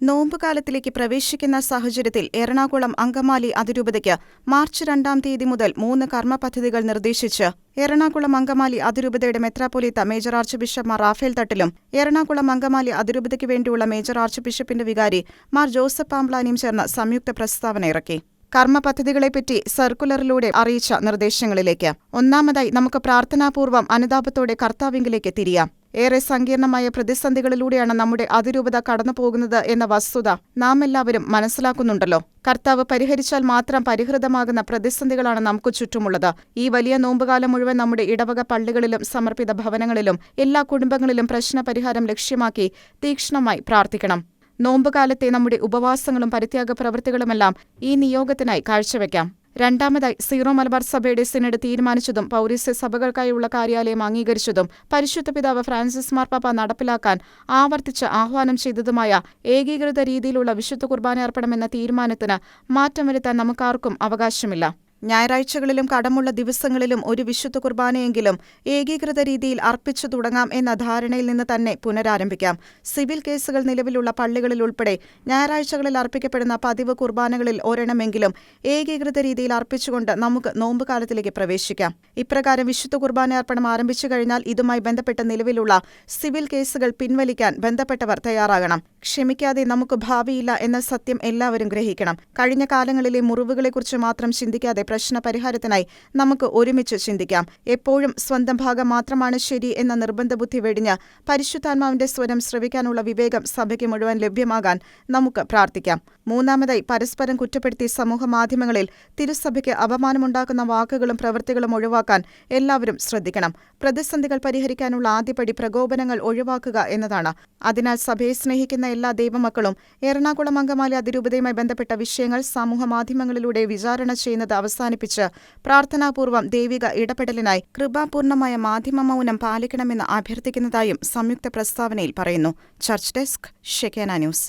നോമ്പുകാലത്തിലേക്ക് പ്രവേശിക്കുന്ന സാഹചര്യത്തിൽ എറണാകുളം അങ്കമാലി അതിരൂപതയ്ക്ക് മാർച്ച് രണ്ടാം തീയതി മുതൽ മൂന്ന് കർമ്മ പദ്ധതികൾ നിർദ്ദേശിച്ച് എറണാകുളം അങ്കമാലി അതിരൂപതയുടെ മെത്രാപ്പൊലീത്ത major archbishop Mar Rafale തട്ടിലും എറണാകുളം അങ്കമാലി അതിരൂപതയ്ക്ക് വേണ്ടിയുള്ള മേജർ ആർച്ച് ബിഷപ്പിന്റെ വികാരി മാർ ജോസഫ് പാംബ്ലാനിയും ചേർന്ന് സംയുക്ത പ്രസ്താവന ഇറക്കി. കർമ്മ പദ്ധതികളെപ്പറ്റി സർക്കുലറിലൂടെ അറിയിച്ച നിർദ്ദേശങ്ങളിലേക്ക്. ഒന്നാമതായി നമുക്ക് പ്രാർത്ഥനാപൂർവം അനുതാപത്തോടെ കർത്താവിംഗിലേക്ക് തിരിയാം. ഏറെ സങ്കീർണമായ പ്രതിസന്ധികളിലൂടെയാണ് നമ്മുടെ അതിരൂപത കടന്നുപോകുന്നത് എന്ന വസ്തുത നാം എല്ലാവരും മനസ്സിലാക്കുന്നുണ്ടല്ലോ. കർത്താവ് പരിഹരിച്ചാൽ മാത്രം പരിഹൃതമാകുന്ന പ്രതിസന്ധികളാണ് നമുക്ക് ചുറ്റുമുള്ളത്. ഈ വലിയ നോമ്പുകാലം മുഴുവൻ നമ്മുടെ ഇടവക പള്ളികളിലും സമർപ്പിത ഭവനങ്ങളിലും എല്ലാ കുടുംബങ്ങളിലും പ്രശ്നപരിഹാരം ലക്ഷ്യമാക്കി തീക്ഷ്ണമായി പ്രാർത്ഥിക്കണം. നോമ്പുകാലത്തെ നമ്മുടെ ഉപവാസങ്ങളും പരിത്യാഗ പ്രവൃത്തികളുമെല്ലാം ഈ നിയോഗത്തിനായി കാഴ്ചവെക്കാം. രണ്ടാമതായി സീറോ മലബാർ സഭയുടെ സിനഡ് തീരുമാനിച്ചതും പൗരസ്യ സഭകൾക്കായുള്ള കാര്യാലയം അംഗീകരിച്ചതും പരിശുദ്ധ പിതാവ് ഫ്രാൻസിസ് മാർപ്പാപ്പ നടപ്പിലാക്കാൻ ആവർത്തിച്ച് ആഹ്വാനം ചെയ്തതുമായ ഏകീകൃത രീതിയിലുള്ള വിശുദ്ധ കുർബാന അർപ്പണമെന്ന തീരുമാനത്തിന് മാറ്റം വരുത്താൻ നമുക്കാർക്കും അവകാശമില്ല. ഞായറാഴ്ചകളിലും കടമുള്ള ദിവസങ്ങളിലും ഒരു വിശുദ്ധ കുർബാനയെങ്കിലും ഏകീകൃത രീതിയിൽ അർപ്പിച്ചു തുടങ്ങാം എന്ന ധാരണയിൽ നിന്ന് തന്നെ പുനരാരംഭിക്കാം. സിവിൽ കേസുകൾ നിലവിലുള്ള പള്ളികളിൽ ഉൾപ്പെടെ ഞായറാഴ്ചകളിൽ അർപ്പിക്കപ്പെടുന്ന പതിവ് കുർബാനകളിൽ ഒരെണ്ണമെങ്കിലും ഏകീകൃത രീതിയിൽ അർപ്പിച്ചുകൊണ്ട് നമുക്ക് നോമ്പുകാലത്തിലേക്ക് പ്രവേശിക്കാം. ഇപ്രകാരം വിശുദ്ധ കുർബാന അർപ്പണം ആരംഭിച്ചു കഴിഞ്ഞാൽ ഇതുമായി ബന്ധപ്പെട്ട നിലവിലുള്ള സിവിൽ കേസുകൾ പിൻവലിക്കാൻ ബന്ധപ്പെട്ടവർ തയ്യാറാകണം. ക്ഷമിക്കാതെ നമുക്ക് ഭാവിയില്ല എന്ന സത്യം എല്ലാവരും ഗ്രഹിക്കണം. കഴിഞ്ഞ കാലങ്ങളിലെ മുറിവുകളെക്കുറിച്ച് മാത്രം ചിന്തിക്കാതെ പ്രശ്ന പരിഹാരത്തിനായി നമുക്ക് ഒരുമിച്ച് ചിന്തിക്കാം. എപ്പോഴും സ്വന്തം ഭാഗം മാത്രമാണ് ശരി എന്ന നിർബന്ധ ബുദ്ധി വെടിഞ്ഞ് പരിശുദ്ധാത്മാവിന്റെ സ്വരം ശ്രവിക്കാനുള്ള വിവേകം സഭയ്ക്ക് മുഴുവൻ ലഭ്യമാകാൻ നമുക്ക് പ്രാർത്ഥിക്കാം. മൂന്നാമതായി പരസ്പരം കുറ്റപ്പെടുത്തി സമൂഹ മാധ്യമങ്ങളിൽ തിരുസഭയ്ക്ക് അപമാനമുണ്ടാക്കുന്ന വാക്കുകളും പ്രവൃത്തികളും ഒഴിവാക്കാൻ എല്ലാവരും ശ്രദ്ധിക്കണം. പ്രതിസന്ധികൾ പരിഹരിക്കാനുള്ള ആദ്യപടി പ്രകോപനങ്ങൾ ഒഴിവാക്കുക എന്നതാണ്. അതിനാൽ സഭയെ സ്നേഹിക്കുന്ന എല്ലാ ദൈവമക്കളും എറണാകുളം അങ്കമാലി അതിരൂപതയുമായി ബന്ധപ്പെട്ട വിഷയങ്ങൾ സമൂഹ മാധ്യമങ്ങളിലൂടെ വിചാരണ ചെയ്യുന്നത് അവസാനിപ്പിച്ച് പ്രാർത്ഥനാപൂർവം ദൈവിക ഇടപെടലിനായി കൃപാപൂർണമായ മാധ്യമ മൗനം പാലിക്കണമെന്ന് അഭ്യർത്ഥിക്കുന്നതായും സംയുക്ത പ്രസ്താവനയിൽ പറയുന്നു. Church desk Shekinah news.